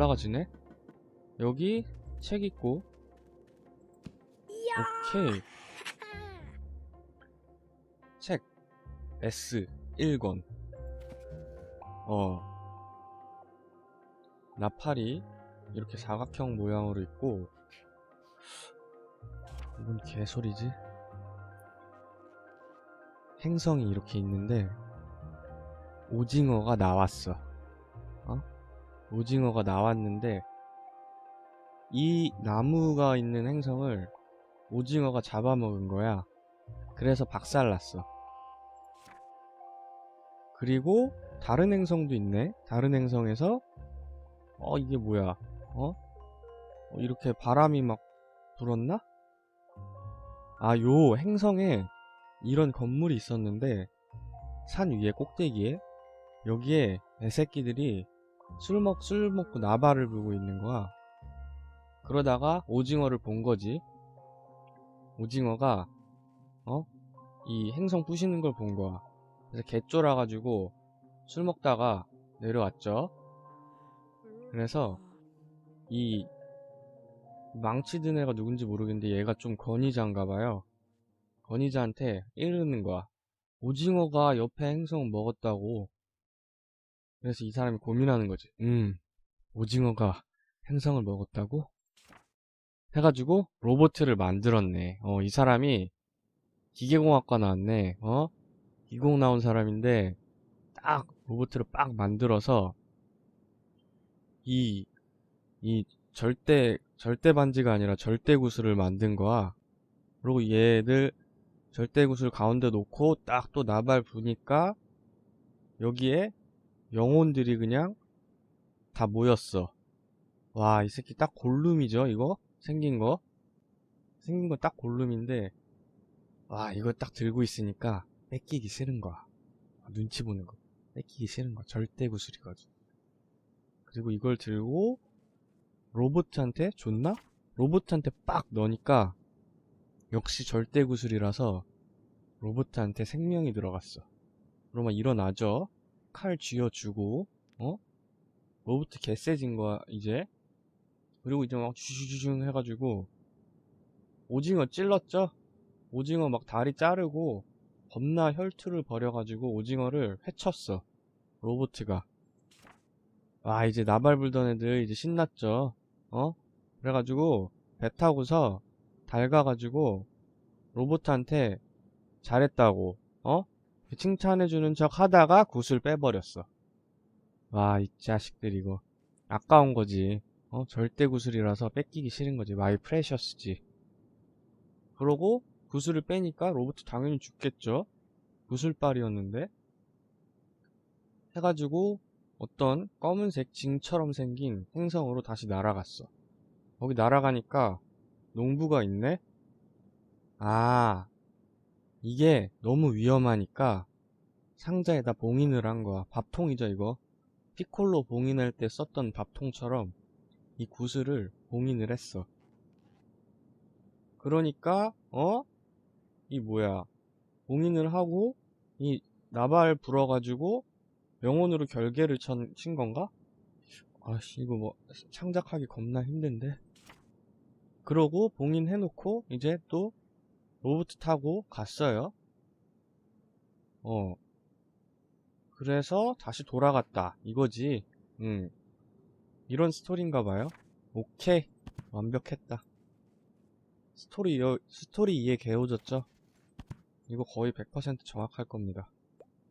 올라가지네? 여기 책 있고. 오케이. 책. S. 1권. 어. 나팔이 이렇게 사각형 모양으로 있고. 뭔 개소리지? 행성이 이렇게 있는데 오징어가 나왔어 어? 오징어가 나왔는데 이 나무가 있는 행성을 오징어가 잡아먹은 거야 그래서 박살났어 그리고 다른 행성도 있네 다른 행성에서 어 이게 뭐야 어? 어, 이렇게 바람이 막 불었나? 아 요 행성에 이런 건물이 있었는데 산 위에 꼭대기에 여기에 애새끼들이 술 먹, 술 먹고 나발을 불고 있는 거야. 그러다가 오징어를 본 거지. 오징어가, 어? 이 행성 부시는 걸 본 거야. 그래서 개 쫄아가지고 술 먹다가 내려왔죠. 그래서 이 망치든 애가 누군지 모르겠는데 얘가 좀 건의자인가 봐요. 건의자한테 이르는 거야. 오징어가 옆에 행성 먹었다고. 그래서 이 사람이 고민하는 거지. 음, 오징어가 행성을 먹었다고? 해가지고 로보트를 만들었네. 어, 이 사람이 기계공학과 나왔네. 어? 기공 나온 사람인데 딱 로보트를 빡 만들어서 이, 이 절대, 절대 반지가 아니라 절대 구슬을 만든 거야. 그리고 얘들 절대 구슬 가운데 놓고 딱 또 나발 부니까 여기에 영혼들이 그냥 다 모였어. 와, 이 새끼 딱 골룸이죠, 이거? 생긴 거? 생긴 거딱 골룸인데, 와, 이거 딱 들고 있으니까 뺏기기 싫은 거야. 눈치 보는 거. 뺏기기 싫은 거야. 절대 구슬이거든. 그리고 이걸 들고 로봇한테 줬나? 로봇한테 빡 넣으니까 역시 절대 구슬이라서 로봇한테 생명이 들어갔어. 그러면 일어나죠. 칼 쥐어주고, 어? 로봇 개세진 거야, 이제. 그리고 이제 막 슈슈슈 해가지고, 오징어 찔렀죠? 오징어 막 다리 자르고, 겁나 혈투를 벌여가지고 오징어를 해쳤어. 로보트가. 아, 이제 나발 불던 애들 이제 신났죠? 어? 그래가지고, 배 타고서 달가가지고, 로봇한테 잘했다고, 어? 칭찬해주는 척 하다가 굿을 빼버렸어. 와, 이 자식들 이거. 아까운 거지. 어? 절대 구슬이라서 뺏기기 싫은 거지. 마이 프레셔스지. 그러고 구슬을 빼니까 로봇 당연히 죽겠죠? 구슬빨이었는데. 해가지고 어떤 검은색 징처럼 생긴 행성으로 다시 날아갔어. 거기 날아가니까 농부가 있네? 아, 이게 너무 위험하니까 상자에다 봉인을 한 거야. 밥통이죠, 이거. 피콜로 봉인할 때 썼던 밥통처럼 이 구슬을 봉인을 했어. 그러니까, 어? 이 뭐야. 봉인을 하고, 이 나발 불어가지고, 영혼으로 결계를 친, 친 건가? 아씨, 이거 뭐, 창작하기 겁나 힘든데? 그러고 봉인해놓고, 이제 또, 로봇 타고 갔어요. 어. 그래서 다시 돌아갔다. 이거지. 음. 이런 스토리인가 봐요. 오케이. 완벽했다. 스토리, 여, 스토리 이해 개오졌죠? 이거 거의 100% 정확할 겁니다.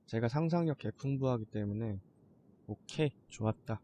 제가 상상력 개풍부하기 때문에 오케이. 좋았다.